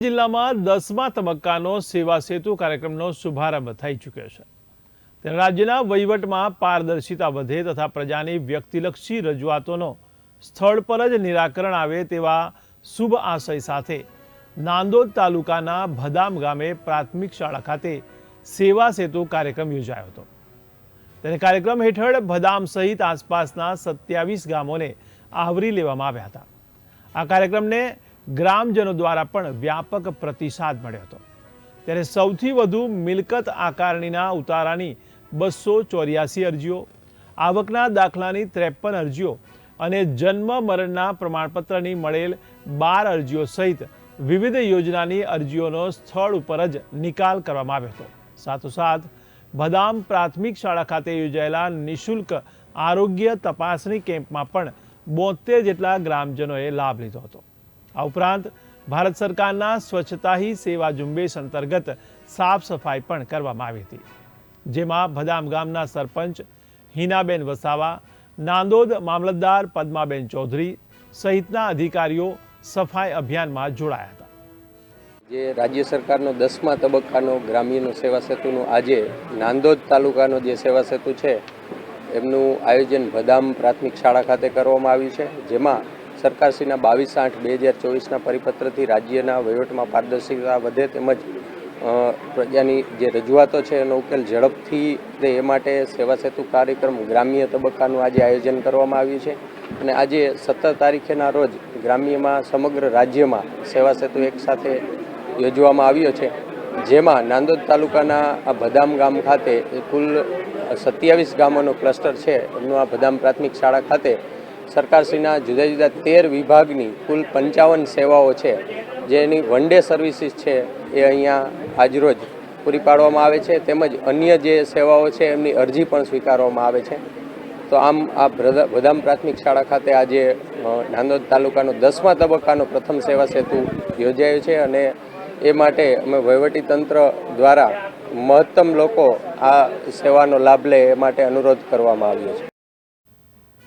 જિલ્લામાં દસમા તબક્કાનો સેવા સેતુ કાર્યક્રમનો શુભારંભ થઈ ચૂક્યો છે. ત્યારે રાજ્યના વહીવટમાં પારદર્શિતા વધે તથા પ્રજાની વ્યક્તિલક્ષી રજૂઆતોનો સ્થળ પર જ નિરાકરણ આવે તેવા શુભ આશય સાથે નાંદોદ તાલુકાના ભદામ ગામે પ્રાથમિક શાળા ખાતે સેવા સેતુ કાર્યક્રમ યોજાયો હતો. તેને કાર્યક્રમ હેઠળ ભદામ સહિત આસપાસના સત્યાવીસ ગામોને આવરી લેવામાં આવ્યા હતા. આ કાર્યક્રમને ગ્રામજનો દ્વારા પણ વ્યાપક પ્રતિસાદ મળ્યો હતો. ત્યારે સૌથી વધુ મિલકત આકારણીના ઉતારાની બસો ચોર્યાસી અરજીઓ, આવકના દાખલાની ત્રેપન અરજીઓ અને જન્મ મરણના પ્રમાણપત્રની મળેલ બાર અરજીઓ સહિત વિવિધ યોજનાની અરજીઓનો સ્થળ ઉપર જ નિકાલ કરવામાં આવ્યો હતો. સાથોસાથ, બદામ પ્રાથમિક શાળા ખાતે યોજાયેલા નિઃશુલ્ક આરોગ્ય તપાસણી કેમ્પમાં પણ બોતેર જેટલા ગ્રામજનોએ લાભ લીધો હતો. આ ઉપરાંત ભારત સરકારના સ્વચ્છતા હી સેવા ઝુંબેશ અંતર્ગત સાફ સફાઈ પણ કરવામાં આવી હતી. જેમાં ભદામ ગામના સરપંચ હિનાબેન વસાવા, નાંદોદ મામલતદાર પદ્માબેન ચૌધરી સહિતના અધિકારીઓ સફાઈ અભિયાનમાં જોડાયા હતા. જે રાજ્ય સરકારનો દસમા તબક્કાનો ગ્રામ્યનો સેવા સેતુનું આજે નાંદોદ તાલુકાનો જે સેવા સેતુ છે, એમનું આયોજન ભદામ પ્રાથમિક શાળા ખાતે કરવામાં આવ્યું છે, જેમાં સરકારશ્રીના બાવીસ આઠ બે હજાર ચોવીસના પરિપત્રથી રાજ્યના વહીવટમાં પારદર્શિતા વધે તેમજ પ્રજાની જે રજૂઆતો છે એનો ઉકેલ ઝડપથી રહે એ માટે સેવા સેતુ કાર્યક્રમ ગ્રામ્ય તબક્કાનું આજે આયોજન કરવામાં આવ્યું છે. અને આજે સત્તર તારીખેના રોજ ગ્રામ્યમાં સમગ્ર રાજ્યમાં સેવા સેતુ એક સાથે યોજવામાં આવ્યો છે. જેમાં નાંદોદ તાલુકાના આ ભદામ ગામ ખાતે કુલ સત્યાવીસ ગામોનો ક્લસ્ટર છે. એમનું આ ભદામ પ્રાથમિક શાળા ખાતે સરકારશ્રીના જુદા જુદા તેર વિભાગની કુલ પંચાવન સેવાઓ છે, જેની વન ડે સર્વિસીસ છે એ અહીંયા આજરોજ પૂરી પાડવામાં આવે છે. તેમજ અન્ય જે સેવાઓ છે એમની અરજી પણ સ્વીકારવામાં આવે છે. તો આમ આ બદામ પ્રાથમિક શાળા ખાતે આજે નાંદોદ તાલુકાનો દસમા તબક્કાનો પ્રથમ સેવા સેતુ યોજાયો છે અને એ માટે અમે વહીવટી તંત્ર દ્વારા મહત્તમ લોકો આ સેવાનો લાભ લે એ માટે અનુરોધ કરવામાં આવ્યો છે.